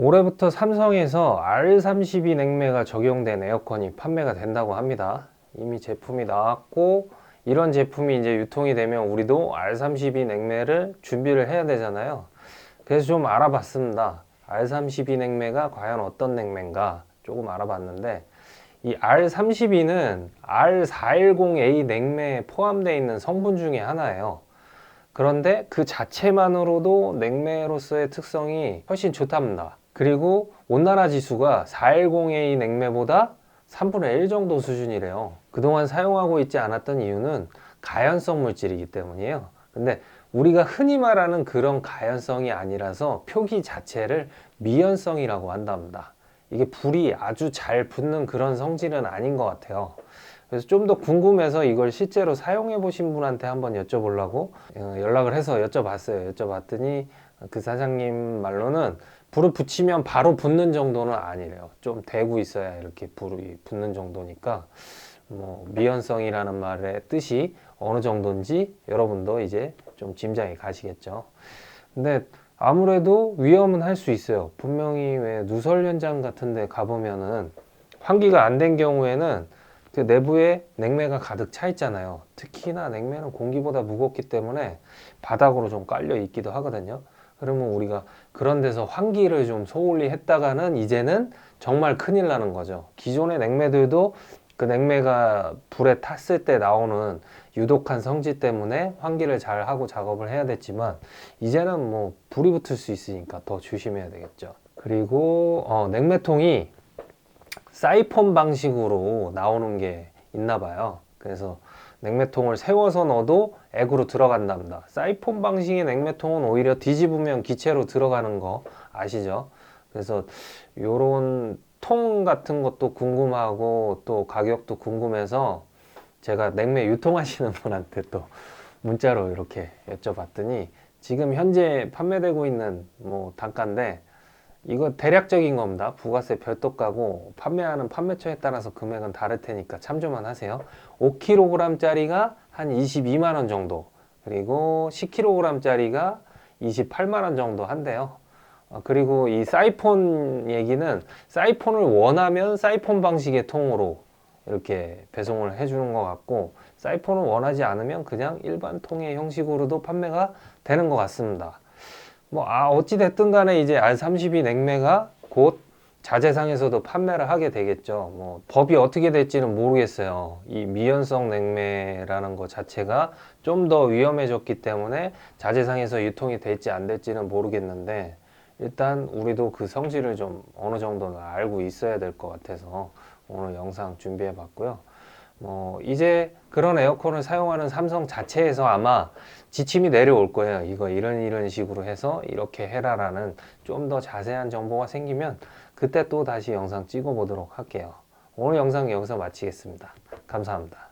올해부터 삼성에서 R32 냉매가 적용된 에어컨이 판매가 된다고 합니다. 이미 제품이 나왔고 이런 제품이 이제 유통이 되면 우리도 R32 냉매를 준비를 해야 되잖아요. 그래서 좀 알아봤습니다. R32 냉매가 과연 어떤 냉매인가 조금 알아봤는데 이 R32는 R410A 냉매에 포함되어 있는 성분 중에 하나예요. 그런데 그 자체만으로도 냉매로서의 특성이 훨씬 좋답니다. 그리고 온난화 지수가 410A 냉매보다 3분의 1 정도 수준이래요. 그동안 사용하고 있지 않았던 이유는 가연성 물질이기 때문이에요. 근데 우리가 흔히 말하는 그런 가연성이 아니라서 표기 자체를 미연성이라고 한답니다. 이게 불이 아주 잘 붙는 그런 성질은 아닌 것 같아요. 그래서 좀 더 궁금해서 이걸 실제로 사용해 보신 분한테 한번 여쭤보려고 어, 연락을 해서 여쭤봤어요. 여쭤봤더니 그 사장님 말로는 불을 붙이면 바로 붙는 정도는 아니래요. 좀 대고 있어야 이렇게 불이 붙는 정도니까 뭐 미연성이라는 말의 뜻이 어느 정도인지 여러분도 이제 좀 짐작이 가시겠죠. 근데 아무래도 위험은 할 수 있어요. 분명히 왜 누설 현장 같은 데 가보면은 환기가 안 된 경우에는 그 내부에 냉매가 가득 차 있잖아요. 특히나 냉매는 공기보다 무겁기 때문에 바닥으로 좀 깔려 있기도 하거든요. 그러면 우리가 그런 데서 환기를 좀 소홀히 했다가는 이제는 정말 큰일 나는 거죠. 기존의 냉매들도 그 냉매가 불에 탔을 때 나오는 유독한 성질 때문에 환기를 잘 하고 작업을 해야 됐지만 이제는 뭐 불이 붙을 수 있으니까 더 조심해야 되겠죠. 그리고 어, 냉매통이 사이폰 방식으로 나오는 게 있나 봐요. 그래서 냉매통을 세워서 넣어도 액으로 들어간답니다. 사이폰 방식의 냉매통은 오히려 뒤집으면 기체로 들어가는 거 아시죠? 그래서 요런 통 같은 것도 궁금하고 또 가격도 궁금해서 제가 냉매 유통하시는 분한테 또 문자로 이렇게 여쭤봤더니 지금 현재 판매되고 있는 뭐 단가인데 이거 대략적인 겁니다. 부가세 별도 까고 판매하는 판매처에 따라서 금액은 다를 테니까 참조만 하세요. 5kg짜리가 한 22만 원 정도, 그리고 10kg짜리가 28만 원 정도 한대요. 어, 그리고 이 사이폰 얘기는 사이폰을 원하면 사이폰 방식의 통으로 이렇게 배송을 해주는 것 같고 사이폰을 원하지 않으면 그냥 일반 통의 형식으로도 판매가 되는 것 같습니다. 뭐, 아, 어찌 됐든 간에 이제 R32 냉매가 곧 자재상에서도 판매를 하게 되겠죠. 뭐, 법이 어떻게 될지는 모르겠어요. 이 미연성 냉매라는 것 자체가 좀 더 위험해졌기 때문에 자재상에서 유통이 될지 안 될지는 모르겠는데, 일단 우리도 그 성질을 좀 어느 정도는 알고 있어야 될 것 같아서 오늘 영상 준비해 봤고요. 뭐 이제 그런 에어컨을 사용하는 삼성 자체에서 아마 지침이 내려올 거예요. 이거 이런 이런 식으로 해서 이렇게 해라라는 좀 더 자세한 정보가 생기면 그때 또 다시 영상 찍어 보도록 할게요. 오늘 영상 여기서 마치겠습니다. 감사합니다.